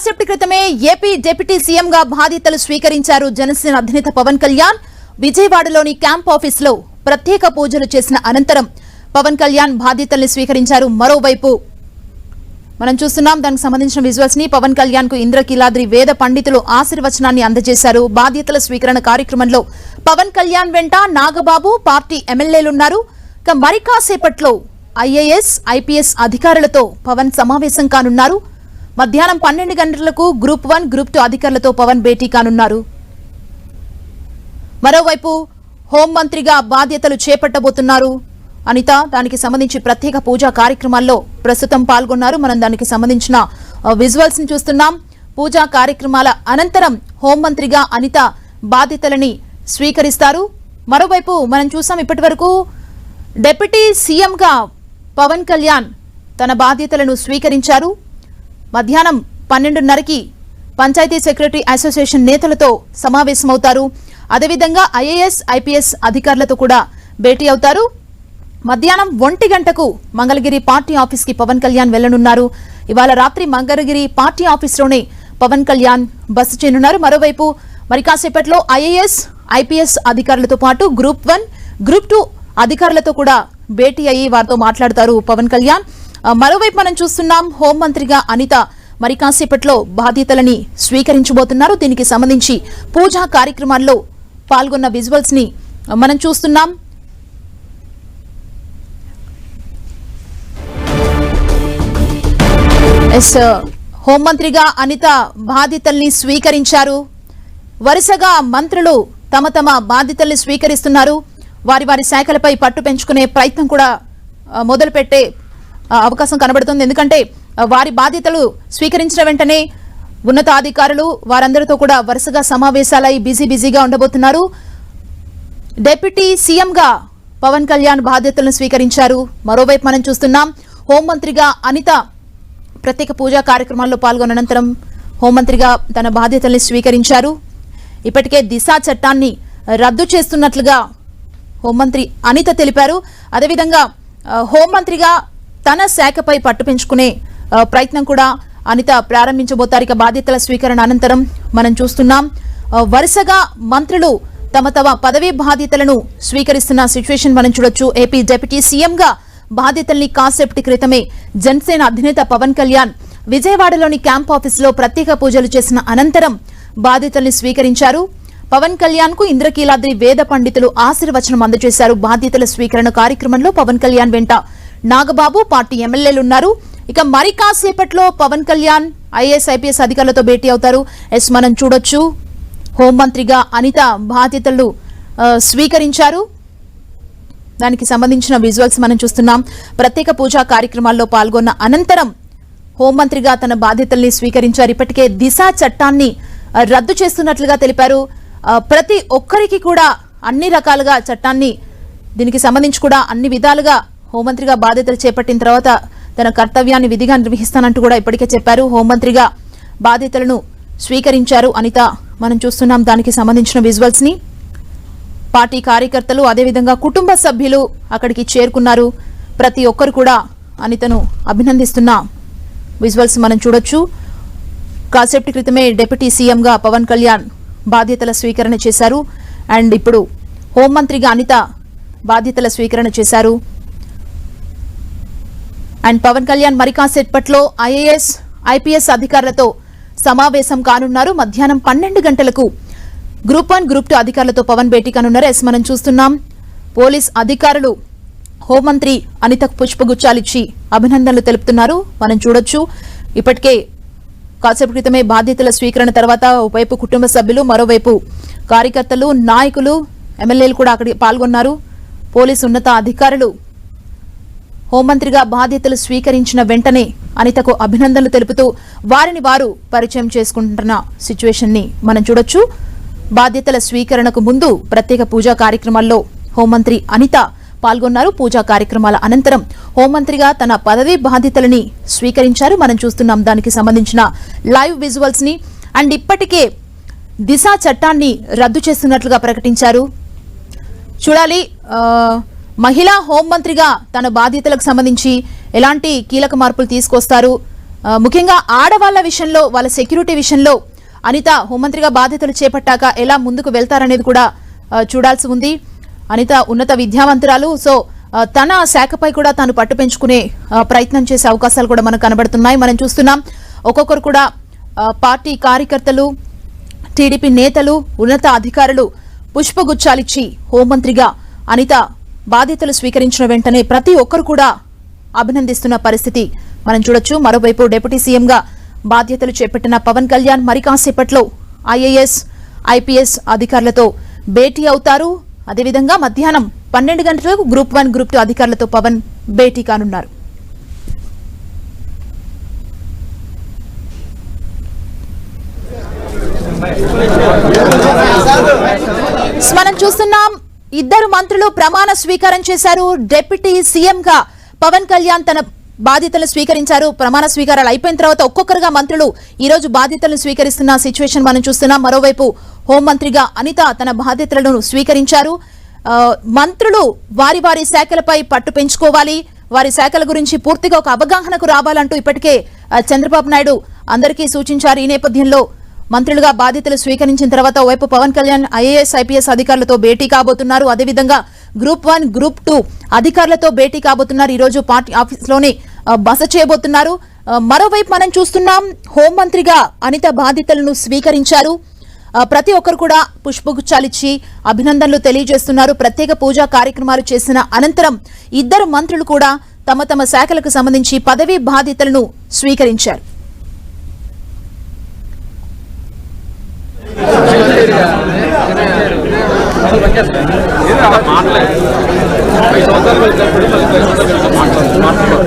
కాసేపటి క్రితమే AP deputy సీఎంగా బాధ్యతలు స్వీకరించారు జనసేన అధినేత పవన్ కళ్యాణ్. విజయవాడలోని క్యాంప్ ఆఫీసులో ప్రత్యేక పూజలు చేసిన అనంతరం పవన్ కళ్యాణ్ బాధ్యతల్ని స్వీకరించారు మరోవైపు. మనం చూస్తున్నాం దానికి సంబంధించిన విజువల్స్ని పవన్ కళ్యాణ్కు ఇంద్రకీలాద్రి వేద పండితులు ఆశీర్వచనాన్ని అందజేశారు. బాధ్యతల స్వీకరణ కార్యక్రమంలో పవన్ కళ్యాణ్ వెంట నాగబాబు పార్టీ ఎమ్మెల్యేలున్నారు. ఇక మరి కాసేపట్లో ఐఏఎస్ ఐపీఎస్ అధికారులతో పవన్ సమావేశం కానున్నారు. మధ్యాహ్నం పన్నెండు గంటలకు గ్రూప్ వన్ గ్రూప్ టూ అధికారులతో పవన్ భేటీ కానున్నారు. మరోవైపు హోంమంత్రిగా బాధ్యతలు చేపట్టబోతున్నారు. అనిత దానికి సంబంధించి ప్రత్యేక పూజా కార్యక్రమాల్లో ప్రస్తుతం పాల్గొన్నారు. మనం దానికి సంబంధించిన విజువల్స్ని చూస్తున్నాం. పూజా కార్యక్రమాల అనంతరం హోంమంత్రిగా అనిత బాధ్యతలని స్వీకరిస్తారు. మరోవైపు మనం చూసాం ఇప్పటి వరకు డిప్యూటీ సీఎంగా పవన్ కళ్యాణ్ తన బాధ్యతలను స్వీకరించారు. మధ్యాహ్నం పన్నెండున్నరకి పంచాయతీ సెక్రటరీ అసోసియేషన్ నేతలతో సమావేశమవుతారు. అదేవిధంగా ఐఏఎస్ ఐపీఎస్ అధికారులతో కూడా భేటీ అవుతారు. మధ్యాహ్నం ఒంటి గంటకు మంగళగిరి పార్టీ ఆఫీస్కి పవన్ కళ్యాణ్ వెళ్ళనున్నారు ఇవాళ రాత్రి మంగళగిరి పార్టీ ఆఫీస్లోనే పవన్ కళ్యాణ్ బస చేయనున్నారు మరోవైపు మరి కాసేపట్లో ఐఏఎస్ ఐపీఎస్ అధికారులతో పాటు గ్రూప్ వన్ గ్రూప్ టూ అధికారులతో కూడా భేటీ అయ్యి వారితో మాట్లాడతారు పవన్ కళ్యాణ్. మరోవైపు మనం చూస్తున్నాం హోంమంత్రిగా అనిత మరి కాసేపట్లో బాధ్యతలని స్వీకరించబోతున్నారు. దీనికి సంబంధించి పూజా కార్యక్రమాల్లో పాల్గొన్న విజువల్స్ని మనం చూస్తున్నాం. ఎస్ హోంమంత్రిగా అనిత బాధ్యతల్ని స్వీకరించారు. వరుసగా మంత్రులు తమ తమ బాధ్యతల్ని స్వీకరిస్తున్నారు. వారి వారి శాఖలపై పట్టు పెంచుకునే ప్రయత్నం కూడా మొదలుపెట్టే అవకాశం కనబడుతుంది. ఎందుకంటే వారి బాధ్యతలు స్వీకరించిన వెంటనే ఉన్నతాధికారులు వారందరితో కూడా వరుసగా సమావేశాలై బిజీ బిజీగా ఉండబోతున్నారు. డిప్యూటీ సీఎంగా పవన్ కళ్యాణ్ బాధ్యతలను స్వీకరించారు. మరోవైపు మనం చూస్తున్నాం హోంమంత్రిగా అనిత ప్రత్యేక పూజా కార్యక్రమాల్లో పాల్గొననంతరం హోంమంత్రిగా తన బాధ్యతల్ని స్వీకరించారు. ఇప్పటికే దిశా చట్టాన్ని రద్దు చేస్తున్నట్లుగా హోంమంత్రి అనిత తెలిపారు. అదేవిధంగా హోంమంత్రిగా తన శాఖపై పట్టు పెంచుకునే ప్రయత్నం కూడా అనిత ప్రారంభించబోతారు. ఇక బాధ్యతల స్వీకరణ అనంతరం మనం చూస్తున్నాం. వరుసగా మంత్రులు తమ తమ పదవీ బాధ్యతలను స్వీకరిస్తున్న సిచ్యువేషన్ మనం చూడొచ్చు. ఏపీ డిప్యూటీ సీఎంగా బాధ్యతల్ని కాసేపటి క్రితమే జనసేన అధినేత పవన్ కళ్యాణ్ విజయవాడలోని క్యాంప్ ఆఫీసులో ప్రత్యేక పూజలు చేసిన అనంతరం బాధ్యతల్ని స్వీకరించారు. పవన్ కళ్యాణ్కు ఇంద్రకీలాద్రి వేద పండితులు ఆశీర్వచనం అందజేశారు. బాధ్యతల స్వీకరణ కార్యక్రమంలో పవన్ కళ్యాణ్ వెంట నాగబాబు పార్టీ ఎమ్మెల్యేలున్నారు. ఇక మరి కాసేపట్లో పవన్ కళ్యాణ్ ఐఏఎస్ ఐపీఎస్ అధికారులతో భేటీ అవుతారు. ఎస్ మనం చూడొచ్చు. హోంమంత్రిగా అనిత బాధ్యతలు స్వీకరించారు. దానికి సంబంధించిన విజువల్స్ మనం చూస్తున్నాం. ప్రత్యేక పూజా కార్యక్రమాల్లో పాల్గొన్న అనంతరం హోంమంత్రిగా తన బాధ్యతల్ని స్వీకరించారు. ఇప్పటికే దిశ చట్టాన్ని రద్దు చేస్తున్నట్లుగా తెలిపారు. ప్రతి ఒక్కరికి కూడా అన్ని రకాలుగా చట్టాన్ని దీనికి సంబంధించి కూడా అన్ని విధాలుగా హోంమంత్రిగా బాధ్యతలు చేపట్టిన తర్వాత తన కర్తవ్యాన్ని విధిగా నిర్వహిస్తానంటూ కూడా ఇప్పటికే చెప్పారు. హోంమంత్రిగా బాధ్యతలను స్వీకరించారు అనిత. మనం చూస్తున్నాం దానికి సంబంధించిన విజువల్స్ని. పార్టీ కార్యకర్తలు అదేవిధంగా కుటుంబ సభ్యులు అక్కడికి చేరుకున్నారు. ప్రతి ఒక్కరు కూడా అనితను అభినందిస్తున్న విజువల్స్ మనం చూడొచ్చు. కాసేపటి క్రితమే డిప్యూటీ సీఎంగా పవన్ కళ్యాణ్ బాధ్యతల స్వీకరణ చేశారు. అండ్ ఇప్పుడు హోంమంత్రిగా అనిత బాధ్యతల స్వీకరణ చేశారు. అండ్ పవన్ కళ్యాణ్ మరి కాసేపట్లో ఐఏఎస్ ఐపీఎస్ అధికారులతో సమావేశం కానున్నారు. మధ్యాహ్నం పన్నెండు గంటలకు గ్రూప్ వన్ గ్రూప్ టూ అధికారులతో పవన్ భేటీ కానున్నారు. ఎస్ మనం చూస్తున్నాం. పోలీస్ అధికారులు హోంమంత్రి అనితకు పుష్పగుచ్చాలిచ్చి అభినందనలు తెలుపుతున్నారు. మనం చూడొచ్చు. ఇప్పటికే కాసేపు క్రితమే బాధ్యతల స్వీకరణ తర్వాత ఒకవైపు కుటుంబ సభ్యులు మరోవైపు కార్యకర్తలు నాయకులు ఎమ్మెల్యేలు కూడా అక్కడికి పాల్గొన్నారు. పోలీసు ఉన్నత అధికారులు హోంమంత్రిగా బాధ్యతలు స్వీకరించిన వెంటనే అనితకు అభినందనలు తెలుపుతూ వారిని వారు పరిచయం చేసుకుంటున్న సిచ్యువేషన్ని మనం చూడొచ్చు. బాధ్యతల స్వీకరణకు ముందు ప్రత్యేక పూజా కార్యక్రమాల్లో హోంమంత్రి అనిత పాల్గొన్నారు. పూజా కార్యక్రమాల అనంతరం హోంమంత్రిగా తన పదవీ బాధ్యతలని స్వీకరించారు. మనం చూస్తున్నాం దానికి సంబంధించిన లైవ్ విజువల్స్ని. అండ్ ఇప్పటికే దిశ చట్టాన్ని రద్దు చేస్తున్నట్లుగా ప్రకటించారు. చూడాలి ఆ, మహిళా హోంమంత్రిగా తన బాధ్యతలకు సంబంధించి ఎలాంటి కీలక మార్పులు తీసుకొస్తారు? ముఖ్యంగా ఆడవాళ్ళ విషయంలో వాళ్ళ సెక్యూరిటీ విషయంలో అనిత హోంమంత్రిగా బాధ్యతలు చేపట్టాక ఎలా ముందుకు వెళ్తారనేది కూడా చూడాల్సి ఉంది. అనిత ఉన్నత విద్యావంతురాలు సో తన శాఖపై కూడా తాను పట్టు పెంచుకునే ప్రయత్నం చేసే అవకాశాలు కూడా మనకు కనబడుతున్నాయి. మనం చూస్తున్నాం ఒక్కొక్కరు కూడా పార్టీ కార్యకర్తలు టీడీపీ నేతలు ఉన్నత అధికారులు పుష్పగుచ్చాలిచ్చి హోంమంత్రిగా అనిత బాధ్యతలు స్వీకరించిన వెంటనే ప్రతి ఒక్కరు కూడా అభినందిస్తున్న పరిస్థితి. మనం చూడొచ్చు మరోవైపు డిప్యూటీ సీఎంగా బాధ్యతలు చేపట్టిన పవన్ కళ్యాణ్ మరి కాసేపట్లో ఐఏఎస్ ఐపీఎస్ అధికారులతో భేటీ అవుతారు. అదేవిధంగా మధ్యాహ్నం పన్నెండు గంటలకు గ్రూప్ వన్ గ్రూప్ టూ అధికారులతో పవన్ భేటీ కానున్నారు. మనం చూస్తున్నాం. ఇద్దరు మంత్రులు ప్రమాణ స్వీకారం చేశారు. డిప్యూటీ సీఎంగా పవన్ కళ్యాణ్ తన బాధ్యతలు స్వీకరించారు. ప్రమాణ స్వీకారాలు అయిపోయిన తర్వాత ఒక్కొక్కరుగా మంత్రులు ఈ రోజు బాధ్యతలు స్వీకరిస్తున్న సిచ్యువేషన్ మనం చూస్తున్నాం. మరోవైపు హోంమంత్రిగా అనిత తన బాధ్యతలను స్వీకరించారు. మంత్రులు వారి వారి శాఖలపై పట్టు పెంచుకోవాలి. వారి శాఖల గురించి పూర్తిగా ఒక అవగాహనకు రావాలంటూ ఇప్పటికే చంద్రబాబు నాయుడు అందరికీ సూచించారు. ఈ నేపథ్యంలో మంత్రులుగా బాధ్యతలు స్వీకరించిన తర్వాత ఓవైపు పవన్ కళ్యాణ్ ఐఏఎస్ ఐపీఎస్ అధికారులతో భేటీ కాబోతున్నారు. అదేవిధంగా గ్రూప్ వన్ గ్రూప్ టూ అధికారులతో భేటీ కాబోతున్నారు. ఈ రోజు పార్టీ ఆఫీస్లోనే బస చేయబోతున్నారు. మరోవైపు మనం చూస్తున్నాం హోంమంత్రిగా అనిత బాధ్యతలను స్వీకరించారు. ప్రతి ఒక్కరు కూడా పుష్పగుచ్చాలిచ్చి అభినందనలు తెలియజేస్తున్నారు. ప్రత్యేక పూజా కార్యక్రమాలు చేసిన అనంతరం ఇద్దరు మంత్రులు కూడా తమ తమ శాఖలకు సంబంధించి పదవీ బాధ్యతలను స్వీకరించారు. మాట్లాడలేదు ఐదు సంవత్సరాలు కలిసినప్పుడు మళ్ళీ సంవత్సరాలు కలిసి మాట్లాడు.